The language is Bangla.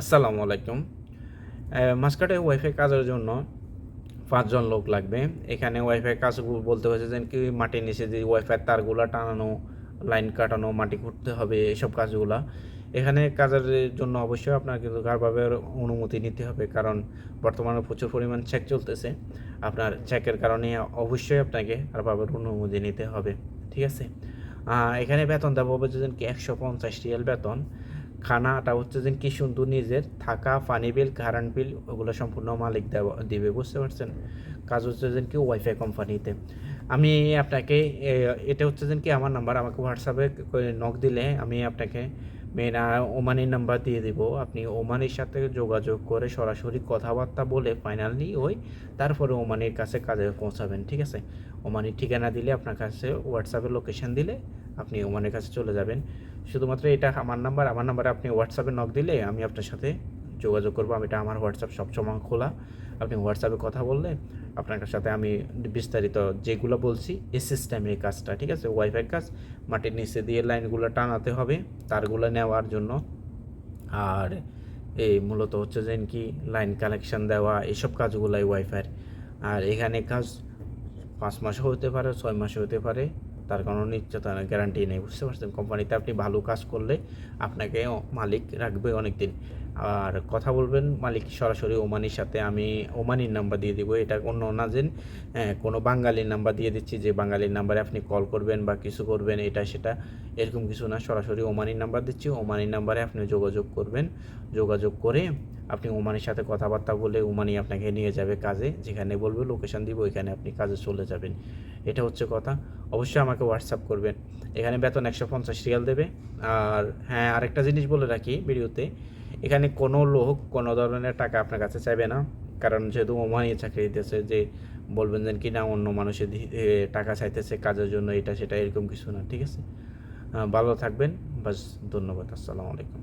আসসালামু আলাইকুম। মাসকাটে ওয়াইফাই কাজের জন্য পাঁচজন লোক লাগবে। এখানে ওয়াইফাই কাজ বলতে হচ্ছে যে, কি মাটির নিচে যে ওয়াইফাই তারগুলো টানানো, লাইন কাটানো, মাটি খুঁড়তে হবে, এসব কাজগুলা। এখানে কাজের জন্য অবশ্যই আপনার কিন্তু কারভাবের অনুমতি নিতে হবে, কারণ বর্তমানে প্রচুর পরিমাণ চেক চলতেছে। আপনার চেকের কারণে অবশ্যই আপনাকে কারভাবের অনুমতি নিতে হবে, ঠিক আছে? এখানে বেতন দেওয়া হবে কি একশো পঞ্চাশ রিয়াল বেতন। খানাটা হচ্ছে যে কি সুন্দর নিজের থাকা, পানি বিল কারেন্ট বিল ওগুলো সম্পূর্ণ মালিক দিবে বুঝতে পারছেন? কাজ হচ্ছে যে কি ওয়াইফাই কোম্পানিতে আমি আপনাকে এটা হচ্ছে যে কি আমার নাম্বার আমাকে হোয়াটসঅ্যাপে নক দিলে আমি আপনাকে মেন ওমানের নাম্বার দিয়ে দিব। আপনি ওমানের সাথে যোগাযোগ করে সরাসরি কথাবার্তা বলে ফাইনালি ওই তারপরে ওমানের কাছে কাজে পৌঁছাবেন, ঠিক আছে? ওমানের ঠিকানা দিলে, আপনার কাছে হোয়াটসঅ্যাপে লোকেশন দিলে আপনি ওমানের কাছে চলে যাবেন। শুধুমাত্র এটা আমার নাম্বার আমার নাম্বারে আপনি হোয়াটসঅ্যাপে নক দিলে আমি আপনার সাথে যোগাযোগ করব। আমি এটা আমার হোয়াটসঅ্যাপ সবসময় খোলা। আপনি হোয়াটসঅ্যাপে কথা বললে আপনার সাথে আমি বিস্তারিত যেগুলো বলছি এই সিস্টেমের কাজটা, ঠিক আছে? ওয়াইফাই কাজ, মাটির নিচে দিয়ে লাইনগুলো টানাতে হবে, তারগুলো নেওয়ার জন্য। আর এই মূলত হচ্ছে যে কি লাইন কানেকশন দেওয়া, এসব কাজগুলাই ওয়াইফাইয়ের আর এখানে কাজ পাঁচ মাসও হতে পারে, ছয় মাসও হতে পারে। তার কোনো নিশ্চয়তা গ্যারান্টি নেই বুঝতে পারছেন? কোম্পানিতে আপনি ভালো কাজ করলে আপনাকে মালিক রাখবে অনেক দিন আর কথা বলবেন মালিক সরাসরি ওমানির সাথে আমি ওমানির নাম্বার দিয়ে দিব এটা অন্য না যে হ্যাঁ, কোনো বাঙালির নাম্বার দিয়ে দিচ্ছি যে বাঙালির নাম্বারে আপনি কল করবেন বা কিছু করবেন এটা সেটা এরকম কিছু না সরাসরি ওমানির নাম্বার দিচ্ছি ওমানির নাম্বারে আপনি যোগাযোগ করবেন যোগাযোগ করে আপনি ওমানির সাথে কথাবার্তা বলে ওমানি আপনাকে নিয়ে যাবে কাজে, যেখানে বলবে লোকেশন দিব ওইখানে আপনি কাজে চলে যাবেন। এটা হচ্ছে কথা। অবশ্যই আমাকে হোয়াটসঅ্যাপ করবেন। এখানে বেতন একশো পঞ্চাশ রিয়াল দেবে। আর হ্যাঁ আরেকটা জিনিস বলে রাখি ভিডিওতে, এখানে কোনো লোক কোনো ধরনের টাকা আপনার কাছে চাইবে না। কারণ যেহেতু ওমানি চাকরি দিতেছে যে বলবেন যে কি না অন্য মানুষের টাকা চাইতেছে কাজের জন্য, এটা সেটা এরকম কিছু না, ঠিক আছে? ভালো থাকবেন। বাস, ধন্যবাদ। আসসালামু আলাইকুম।